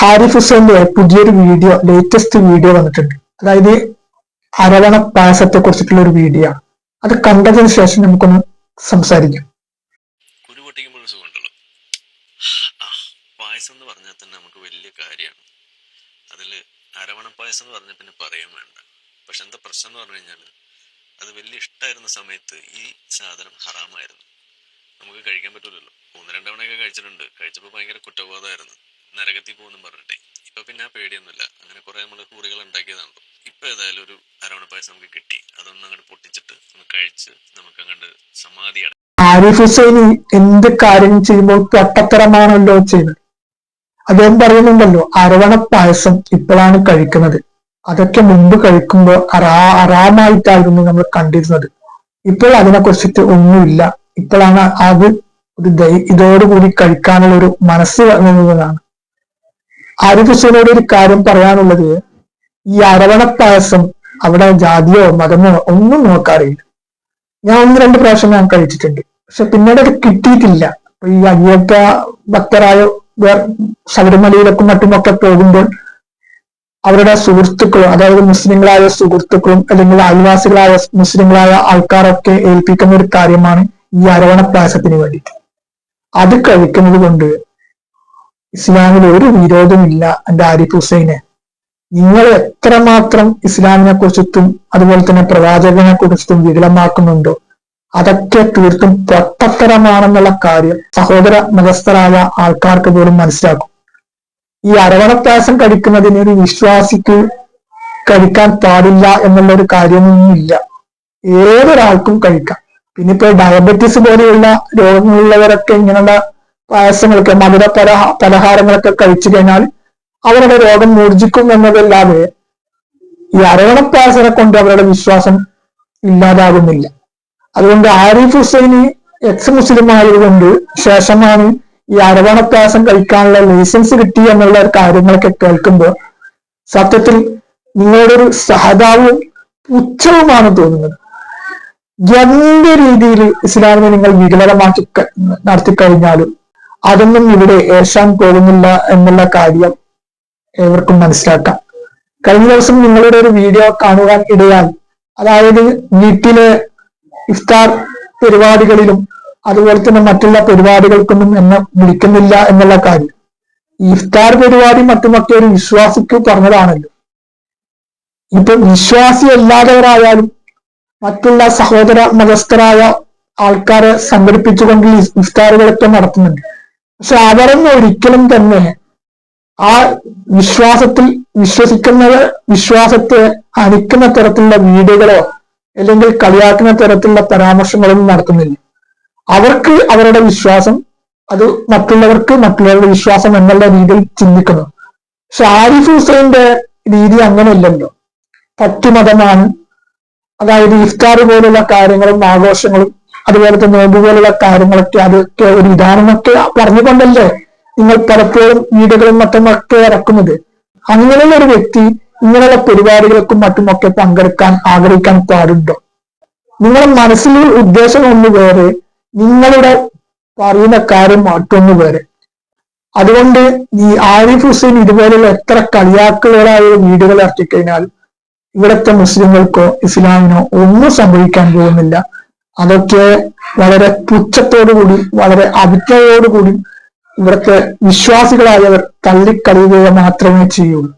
ഹാരിഫ് ഹുസൈന്റെ പുതിയൊരു video latest video വന്നിട്ടുണ്ട്. അതായത് അരവണ പായസത്തെ കുറിച്ചിട്ടുള്ള ഒരു വീഡിയോ അത് കണ്ടതിന് ശേഷം നമുക്കൊന്ന് സംസാരിക്കാം. പായസം എന്ന് പറഞ്ഞാൽ തന്നെ നമുക്ക് വലിയ കാര്യമാണ്. അതിൽ അരവണ പായസം എന്ന് പറഞ്ഞാൽ പിന്നെ പറയാൻ പ്രശ്നം എന്ന് പറഞ്ഞു കഴിഞ്ഞാൽ അത് വലിയ ഇഷ്ടമായിരുന്ന സമയത്ത് ഈ സാധനം ഹറാമായിരുന്നു. നമുക്ക് കഴിക്കാൻ പറ്റൂലല്ലോ. ഒന്ന് രണ്ടവണയൊക്കെ കഴിച്ചിട്ടുണ്ട്. കഴിച്ചപ്പോൾ ഭയങ്കര കുറ്റബോധമായിരുന്നു. നരകത്തിൽ പോകുമെന്നും പറഞ്ഞിട്ടേ. ഇപ്പൊ പിന്നെ ആ പേടിയൊന്നുമില്ല. അങ്ങനെ കുറെ നമ്മൾ കുറികൾ ഉണ്ടാക്കിയതാണല്ലോ ഇപ്പൊ. ഏതായാലും ഒരു അരവണ പായസം നമുക്ക് കിട്ടി. അതൊന്നും അങ്ങോട്ട് പൊട്ടിച്ചിട്ട് നമുക്ക് കഴിച്ച് നമുക്ക് അങ്ങോട്ട് സമാധി ആരിഫ് ഹുസൈൻ എന്ത് കാര്യം ചെയ്യുമ്പോൾ പൊട്ടത്തരമാണല്ലോ ചെയ്യുന്നത്. അദ്ദേഹം പറയുന്നുണ്ടല്ലോ അരവണ പായസം ഇപ്പോഴാണ് കഴിക്കുന്നത്. അതൊക്കെ മുമ്പ് കഴിക്കുമ്പോൾ അറാ അറാമായിട്ടായിരുന്നു നമ്മൾ കണ്ടിരുന്നത്. ഇപ്പോൾ അതിനെ കുറിച്ചിട്ട് ഒന്നുമില്ല. ഇപ്പോഴാണ് അത് ഒരു ദൈ- ഇതോടുകൂടി കഴിക്കാനുള്ള ഒരു മനസ്സ് വന്നതാണ് ഹുസൈനോട് ഒരു കാര്യം പറയാനുള്ളത് ഈ അരവണ പായസം അവിടെ ജാതിയോ മതമോ ഒന്നും നോക്കാറില്ല. ഞാൻ ഒന്ന് രണ്ട് പ്രാവശ്യം ഞാൻ കഴിച്ചിട്ടുണ്ട്. പക്ഷെ പിന്നീട് അത് കിട്ടിയിട്ടില്ല. ഈ അയ്യപ്പ ഭക്തരായ ശബരിമലയിലേക്കും മറ്റുമൊക്കെ പോകുമ്പോൾ അവരുടെ സുഹൃത്തുക്കളും അതായത് മുസ്ലിങ്ങളായ സുഹൃത്തുക്കളും അല്ലെങ്കിൽ അയൽവാസികളായ മുസ്ലിങ്ങളായ ആൾക്കാരൊക്കെ ഏൽപ്പിക്കുന്ന ഒരു കാര്യമാണ് ഈ അരവണ പായസത്തിന് വേണ്ടിയിട്ട്. അത് കഴിക്കുന്നത് കൊണ്ട് ഇസ്ലാമിൽ ഒരു വിരോധമില്ല എന്റെ ആരിഫ് ഹുസൈനെ. നിങ്ങൾ എത്രമാത്രം ഇസ്ലാമിനെ കുറിച്ചിട്ടും അതുപോലെ തന്നെ പ്രവാചകനെ കുറിച്ചിട്ടും വികലമാക്കുന്നുണ്ടോ? അതൊക്കെ തീർത്തും പൊട്ടത്തരമാണെന്നുള്ള കാര്യം സഹോദര മതസ്ഥരായ ആൾക്കാർക്ക് പോലും മനസ്സിലാക്കും ഈ അരവണപ്രാസം കഴിക്കുന്നതിന് ഒരു വിശ്വാസിക്ക് കഴിക്കാൻ പാടില്ല എന്നുള്ള ഒരു കാര്യമൊന്നുമില്ല. ഏതൊരാൾക്കും കഴിക്കാം. പിന്നെ ഇപ്പൊ ഡയബറ്റീസ് പോലെയുള്ള രോഗങ്ങളുള്ളവരൊക്കെ ഇങ്ങനെയുള്ള പായസങ്ങളൊക്കെ മധുര പലഹ പലഹാരങ്ങളൊക്കെ കഴിച്ചു കഴിഞ്ഞാൽ അവരുടെ രോഗം മൂർജിക്കും എന്നതല്ലാതെ ഈ അരവണപ്പായസനെ കൊണ്ട് അവരുടെ വിശ്വാസം ഇല്ലാതാകുന്നില്ല. അതുകൊണ്ട് ആരിഫ് ഹുസൈന് എക്സ് മുസ്ലിം ആയതുകൊണ്ട് ശേഷമാണ് ഈ അരവണപ്പായസം കഴിക്കാനുള്ള ലൈസൻസ് കിട്ടി എന്നുള്ള കാര്യങ്ങളൊക്കെ കേൾക്കുമ്പോൾ സത്യത്തിൽ നിങ്ങളുടെ ഒരു സഹതാവും പുച്ഛവുമാണ് തോന്നുന്നത്. എന്ത് രീതിയിൽ ഇസ്ലാമിനെ നിങ്ങൾ വികലമാക്കി നടത്തി കഴിഞ്ഞാലും അതൊന്നും ഇവിടെ ഏശാൻ പോകുന്നില്ല എന്നുള്ള കാര്യം ഏവർക്കും മനസ്സിലാക്കാം. കഴിഞ്ഞ ദിവസം നിങ്ങളുടെ ഒരു വീഡിയോ കാണുവാൻ ഇടയായി. അതായത് വീട്ടിലെ ഇഫ്താർ പരിപാടികളിലും അതുപോലെ തന്നെ മറ്റുള്ള പരിപാടികൾക്കൊന്നും എന്നെ വിളിക്കുന്നില്ല എന്നുള്ള കാര്യം. ഇഫ്താർ പരിപാടി മറ്റുമൊക്കെ ഒരു വിശ്വാസിക്ക് പറഞ്ഞതാണല്ലോ. ഇപ്പൊ വിശ്വാസി അല്ലാത്തവരായാലും മറ്റുള്ള സഹോദര മതസ്ഥരായ ആൾക്കാരെ സംഘടിപ്പിച്ചുകൊണ്ട് ഇഫ്താറുകളൊക്കെ നടത്തുന്നുണ്ട്. പക്ഷെ അവരൊന്നും ഒരിക്കലും തന്നെ ആ വിശ്വാസത്തിൽ വിശ്വസിക്കുന്നവർ വിശ്വാസത്തെ അണിക്കുന്ന തരത്തിലുള്ള വീടുകളോ അല്ലെങ്കിൽ കളിയാക്കുന്ന തരത്തിലുള്ള പരാമർശങ്ങളൊന്നും നടത്തുന്നില്ല. അവർക്ക് അവരുടെ വിശ്വാസം അത് മറ്റുള്ളവർക്ക് മറ്റുള്ളവരുടെ വിശ്വാസം എന്നുള്ള രീതിയിൽ ചിന്തിക്കുന്നു പക്ഷെ ആരിഫ് ഹുസൈന്റെ രീതി അങ്ങനെയല്ലല്ലോ. പറ്റുമതമാണ് അതായത് ഇഫ്താർ പോലുള്ള കാര്യങ്ങളും ആഘോഷങ്ങളും അതുപോലെ തന്നെ നോമ്പ് പോലുള്ള കാര്യങ്ങളൊക്കെ അതൊക്കെ ഒരു വിധാനമൊക്കെ പറഞ്ഞുകൊണ്ടല്ലേ നിങ്ങൾ പലപ്പോഴും വീടുകളും മറ്റുമൊക്കെ ഇറക്കുന്നത്. അങ്ങനെയുള്ള ഒരു വ്യക്തി ഇങ്ങനെയുള്ള പരിപാടികൾക്കും മറ്റുമൊക്കെ പങ്കെടുക്കാൻ ആഗ്രഹിക്കാൻ പാടുണ്ടോ? നിങ്ങളുടെ മനസ്സിൽ ഉദ്ദേശം ഒന്ന് വേറെ നിങ്ങളുടെ പറയുന്ന കാര്യം മറ്റൊന്ന് വേറെ. അതുകൊണ്ട് ഈ ആരിഫ് ഹുസൈൻ ഇതുപോലുള്ള എത്ര കളിയാക്കുകളായ വീടുകൾ ഇറക്കിക്കഴിഞ്ഞാൽ ഇവിടുത്തെ മുസ്ലിങ്ങൾക്കോ ഇസ്ലാമിനോ ഒന്നും സംഭവിക്കാൻ പോകുന്നില്ല. അതൊക്കെ വളരെ പുച്ഛത്തോടുകൂടി വളരെ അവിജ്ഞയോടുകൂടി ഇവിടുത്തെ വിശ്വാസികളായവർ തള്ളിക്കളയുക മാത്രമേ ചെയ്യുള്ളൂ.